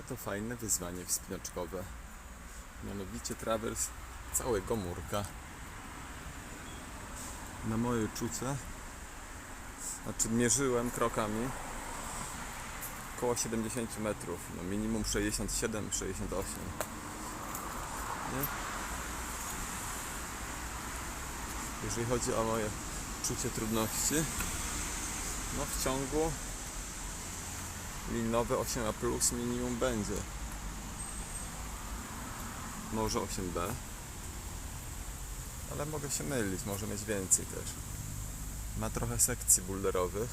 Oto fajne wyzwanie wspinaczkowe. Mianowicie trawers całego murka. Na moje czucie, znaczy mierzyłem krokami około 70 metrów, no minimum 67, 68. Nie? Jeżeli chodzi o moje czucie trudności, no w ciągu linowe 8A plus minimum będzie. Może 8B. Ale mogę się mylić, może mieć więcej też. Ma trochę sekcji boulderowych.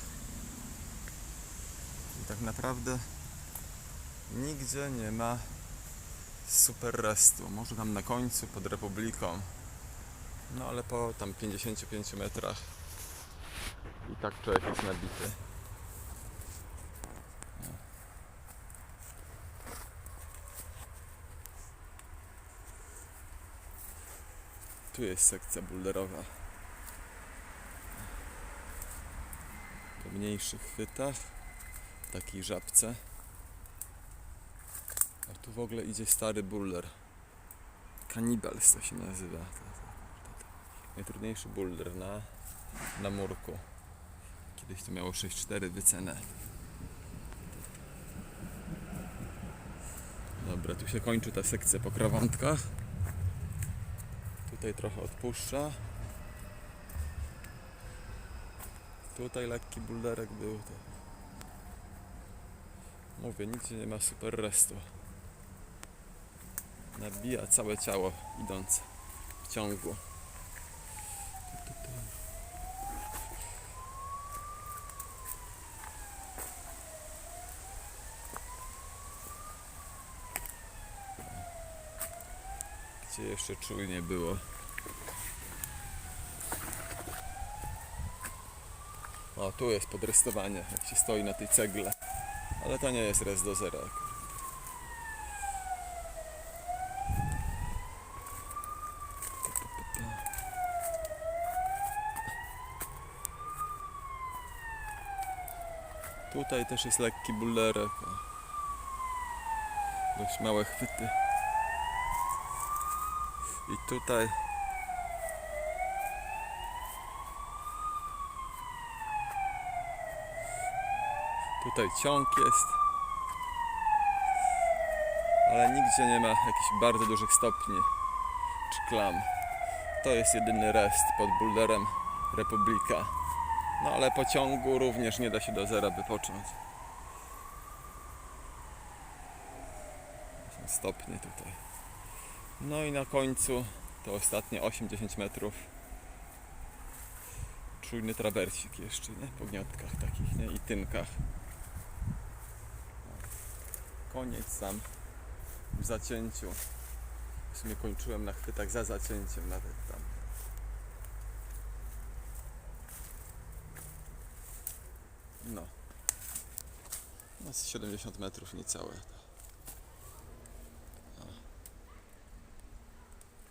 I tak naprawdę nigdzie nie ma super restu. Może tam na końcu pod Republiką. No ale po tam 55 metrach i tak człowiek jest nabity. Tu jest sekcja boulderowa. Po mniejszych chwytach, w takiej żabce. A tu w ogóle idzie stary boulder. Cannibals to się nazywa. Najtrudniejszy boulder na, na murku. Kiedyś to miało 6,4 wycenę. Dobra, tu się kończy ta sekcja po krawątkach. Tutaj trochę odpuszcza. Tutaj lekki bulderek był. Mówię, nigdzie nie ma super restu. Nabija całe ciało idąc w ciągu. Gdzie jeszcze czujnie było. O, tu jest podrestowanie, jak się stoi na tej cegle. Ale to nie jest res do zera. Tutaj też jest lekki bullerek. Dość małe chwyty. I tutaj Tutaj ciąg jest. Ale nigdzie nie ma jakichś bardzo dużych stopni czy klam. To jest jedyny rest pod bulderem Republika. No ale po ciągu również nie da się do zera wypocząć. Stopnie tutaj. No i na końcu to ostatnie 8-10 metrów. Czujny trawersik jeszcze, nie? Po gniotkach takich, nie? I tynkach. Koniec sam w zacięciu. W sumie kończyłem na chwytach za zacięciem nawet tam. No. No z 70 metrów niecałe.